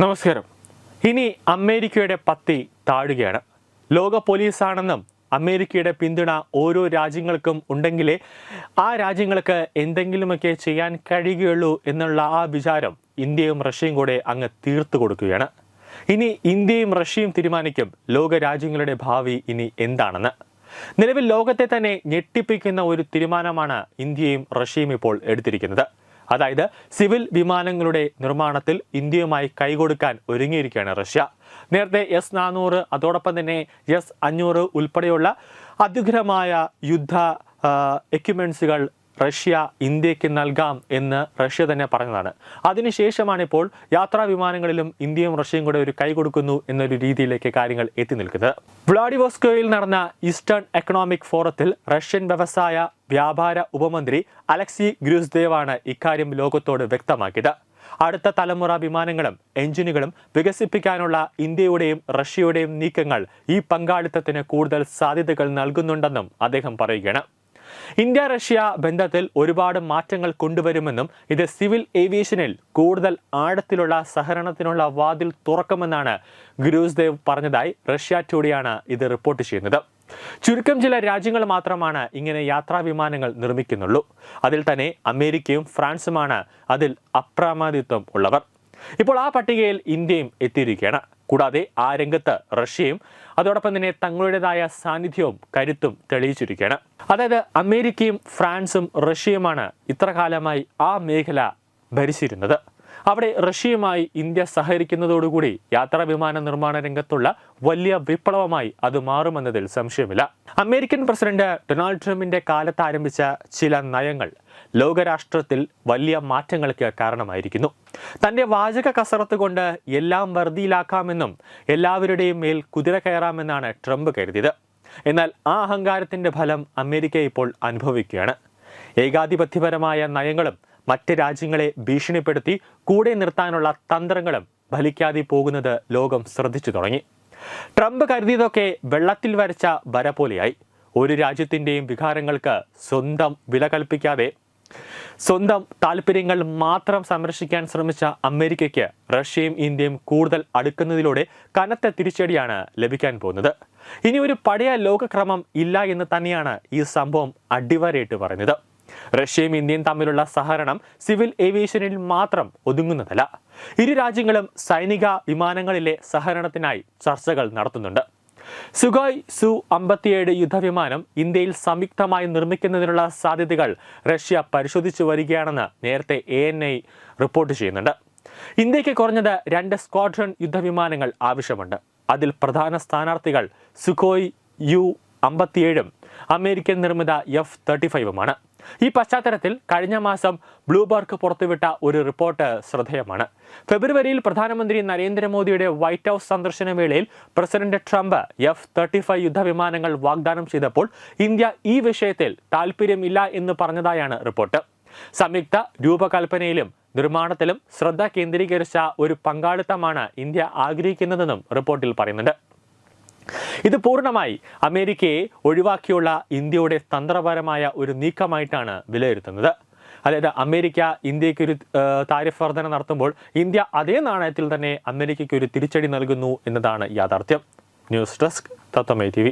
നമസ്കാരം. ഇനി അമേരിക്കയുടെ പത്തി താഴുകയാണ്. ലോക പോലീസാണെന്നും അമേരിക്കയുടെ പിന്തുണ ഓരോ രാജ്യങ്ങൾക്കും ഉണ്ടെങ്കിലേ ആ രാജ്യങ്ങൾക്ക് എന്തെങ്കിലുമൊക്കെ ചെയ്യാൻ കഴിയുകയുള്ളൂ എന്നുള്ള ആ വിചാരം ഇന്ത്യയും റഷ്യയും കൂടെ അങ്ങ് തീർത്തു കൊടുക്കുകയാണ്. ഇനി ഇന്ത്യയും റഷ്യയും തീരുമാനിക്കും ലോക രാജ്യങ്ങളുടെ ഭാവി ഇനി എന്താണെന്ന്. നിലവിൽ ലോകത്തെ തന്നെ ഞെട്ടിപ്പിക്കുന്ന ഒരു തീരുമാനമാണ് ഇന്ത്യയും റഷ്യയും ഇപ്പോൾ എടുത്തിരിക്കുന്നത്. അതായത് സിവിൽ വിമാനങ്ങളുടെ നിർമ്മാണത്തിൽ ഇന്ത്യയുമായി കൈകൊടുക്കാൻ ഒരുങ്ങിയിരിക്കുകയാണ് റഷ്യ. നേരത്തെ എസ് നാനൂറ് അതോടൊപ്പം തന്നെ എസ് അഞ്ഞൂറ് ഉൾപ്പെടെയുള്ള അത്യുഗ്രമായ യുദ്ധ എക്യുപ്മെൻസുകൾ റഷ്യ ഇന്ത്യയ്ക്ക് നൽകാം എന്ന് റഷ്യ തന്നെ പറഞ്ഞതാണ്. അതിനുശേഷമാണ് ഇപ്പോൾ യാത്രാ വിമാനങ്ങളിലും ഇന്ത്യയും റഷ്യയും കൂടെ ഒരു കൈ കൊടുക്കുന്നു എന്നൊരു രീതിയിലേക്ക് കാര്യങ്ങൾ എത്തി നിൽക്കുന്നത്. വ്ളാഡിവോസ്കോയിൽ നടന്ന ഈസ്റ്റേൺ എക്കണോമിക് ഫോറത്തിൽ റഷ്യൻ വ്യവസായ വ്യാപാര ഉപമന്ത്രി അലക്സി ഗ്രൂസ്ദേവാണ് ഇക്കാര്യം ലോകത്തോട് വ്യക്തമാക്കിയത്. അടുത്ത തലമുറ വിമാനങ്ങളും എഞ്ചിനുകളും വികസിപ്പിക്കാനുള്ള ഇന്ത്യയുടെയും റഷ്യയുടെയും നീക്കങ്ങൾ ഈ പങ്കാളിത്തത്തിന് കൂടുതൽ സാധ്യതകൾ നൽകുന്നുണ്ടെന്നും അദ്ദേഹം പറയുകയാണ്. ഇന്ത്യ റഷ്യ ബന്ധത്തിൽ ഒരുപാട് മാറ്റങ്ങൾ കൊണ്ടുവരുമെന്നും ഇത് സിവിൽ ഏവിയേഷനിൽ കൂടുതൽ ആഴത്തിലുള്ള സഹകരണത്തിനുള്ള വാതിൽ തുറക്കുമെന്നാണ് ഗുരുസ്ദേവ് പറഞ്ഞതായി റഷ്യ ടൂഡിയാണ് ഇത് റിപ്പോർട്ട് ചെയ്യുന്നത്. ചുരുക്കം ചില രാജ്യങ്ങൾ മാത്രമാണ് ഇങ്ങനെ യാത്രാ വിമാനങ്ങൾ നിർമ്മിക്കുന്നുള്ളൂ. അതിൽ തന്നെ അമേരിക്കയും ഫ്രാൻസുമാണ് അതിൽ അപ്രമാദിത്വം ഉള്ളവർ. ഇപ്പോൾ ആ പട്ടികയിൽ ഇന്ത്യയും എത്തിയിരിക്കുകയാണ്. കൂടാതെ ആ രംഗത്ത് റഷ്യയും അതോടൊപ്പം തന്നെ തങ്ങളുടേതായ സാന്നിധ്യവും കരുത്തും തെളിയിച്ചിരിക്കുകയാണ്. അതായത് അമേരിക്കയും ഫ്രാൻസും റഷ്യയുമാണ് ഇത്ര കാലമായി ആ മേഖല ഭരിച്ചിരുന്നത്. അവിടെ റഷ്യയുമായി ഇന്ത്യ സഹകരിക്കുന്നതോടുകൂടി യാത്രാ വിമാന നിർമ്മാണ രംഗത്തുള്ള വലിയ വിപ്ലവമായി അത് മാറുമെന്നതിൽ സംശയമില്ല. അമേരിക്കൻ പ്രസിഡന്റ് ഡൊണാൾഡ് ട്രംപിന്റെ കാലത്ത് ആരംഭിച്ച ചില നയങ്ങൾ ലോകരാഷ്ട്രത്തിൽ വലിയ മാറ്റങ്ങൾക്ക് കാരണമായിരിക്കുന്നു. തന്റെ വാചക കസറത്ത് കൊണ്ട് എല്ലാം വർദ്ധിയിലാക്കാമെന്നും എല്ലാവരുടെയും മേൽ കുതിര കയറാമെന്നാണ് ട്രംപ് കരുതിയത്. എന്നാൽ ആ അഹങ്കാരത്തിന്റെ ഫലം അമേരിക്ക ഇപ്പോൾ അനുഭവിക്കുകയാണ്. ഏകാധിപത്യപരമായ നയങ്ങളും മറ്റ് രാജ്യങ്ങളെ ഭീഷണിപ്പെടുത്തി കൂടെ നിർത്താനുള്ള തന്ത്രങ്ങളും ഫലിക്കാതെ പോകുന്നത് ലോകം ശ്രദ്ധിച്ചു തുടങ്ങി. ട്രംപ് കരുതിയതൊക്കെ വെള്ളത്തിൽ വരച്ച വര പോലെയായി. ഒരു രാജ്യത്തിന്റെയും വികാരങ്ങൾക്ക് സ്വന്തം വില കൽപ്പിക്കാതെ സ്വന്തം താല്പര്യങ്ങൾ മാത്രം സംരക്ഷിക്കാൻ ശ്രമിച്ച അമേരിക്കയ്ക്ക് റഷ്യയും ഇന്ത്യയും കൂടുതൽ അടുക്കുന്നതിലൂടെ കനത്ത തിരിച്ചടിയാണ് ലഭിക്കാൻ പോകുന്നത്. ഇനി ഒരു പഴയ ലോകക്രമം ഇല്ല എന്ന് തന്നെയാണ് ഈ സംഭവം അടിവരയിട്ട് പറഞ്ഞത് റഷ്യയും ഇന്ത്യയും തമ്മിലുള്ള സഹകരണം സിവിൽ ഏവിയേഷനിൽ മാത്രം ഒതുങ്ങുന്നതല്ല. ഇരു രാജ്യങ്ങളും സൈനിക വിമാനങ്ങളിലെ സഹകരണത്തിനായി ചർച്ചകൾ നടത്തുന്നുണ്ട്. സുഗോയ് സു അമ്പത്തിയേഴ് യുദ്ധവിമാനം ഇന്ത്യയിൽ സംയുക്തമായി നിർമ്മിക്കുന്നതിനുള്ള സാധ്യതകൾ റഷ്യ പരിശോധിച്ചു വരികയാണെന്ന് നേരത്തെ എ എൻ ഐ റിപ്പോർട്ട് ചെയ്യുന്നുണ്ട്. ഇന്ത്യയ്ക്ക് കുറഞ്ഞത് രണ്ട് സ്ക്വാഡ്രൺ യുദ്ധവിമാനങ്ങൾ ആവശ്യമുണ്ട്. അതിൽ പ്രധാന സ്ഥാനാർത്ഥികൾ സുഖോയ് യു അമ്പത്തിയേഴും അമേരിക്കൻ നിർമ്മിത എഫ് തേർട്ടി ഫൈവുമാണ്. ഈ പശ്ചാത്തലത്തിൽ കഴിഞ്ഞ മാസം ബ്ലൂബർഗ് പുറത്തുവിട്ട ഒരു റിപ്പോർട്ട് ശ്രദ്ധേയമാണ്. ഫെബ്രുവരിയിൽ പ്രധാനമന്ത്രി നരേന്ദ്രമോദിയുടെ വൈറ്റ് ഹൗസ് സന്ദർശന വേളയിൽ president Trump F thirty five യുദ്ധവിമാനങ്ങൾ വാഗ്ദാനം ചെയ്തപ്പോൾ ഇന്ത്യ ഈ വിഷയത്തിൽ താൽപ്പര്യമില്ല എന്ന് പറഞ്ഞതായാണ് റിപ്പോർട്ട്. സംയുക്ത രൂപകൽപ്പനയിലും നിർമ്മാണത്തിലും ശ്രദ്ധ കേന്ദ്രീകരിച്ച ഒരു പങ്കാളിത്തമാണ് ഇന്ത്യ ആഗ്രഹിക്കുന്നതെന്നും റിപ്പോർട്ടിൽ പറയുന്നുണ്ട്. ഇത് പൂർണമായി അമേരിക്കയെ ഒഴിവാക്കിയുള്ള ഇന്ത്യയുടെ തന്ത്രപരമായ ഒരു നീക്കമായിട്ടാണ് വിലയിരുത്തുന്നത്. അതായത് അമേരിക്ക ഇന്ത്യയ്ക്ക് ഒരു താരിഫ് വർധന നടത്തുമ്പോൾ ഇന്ത്യ അതേ നാണയത്തിൽ തന്നെ അമേരിക്കയ്ക്ക് ഒരു തിരിച്ചടി നൽകുന്നു എന്നതാണ് യാഥാർത്ഥ്യം. News desk തത്വമേ T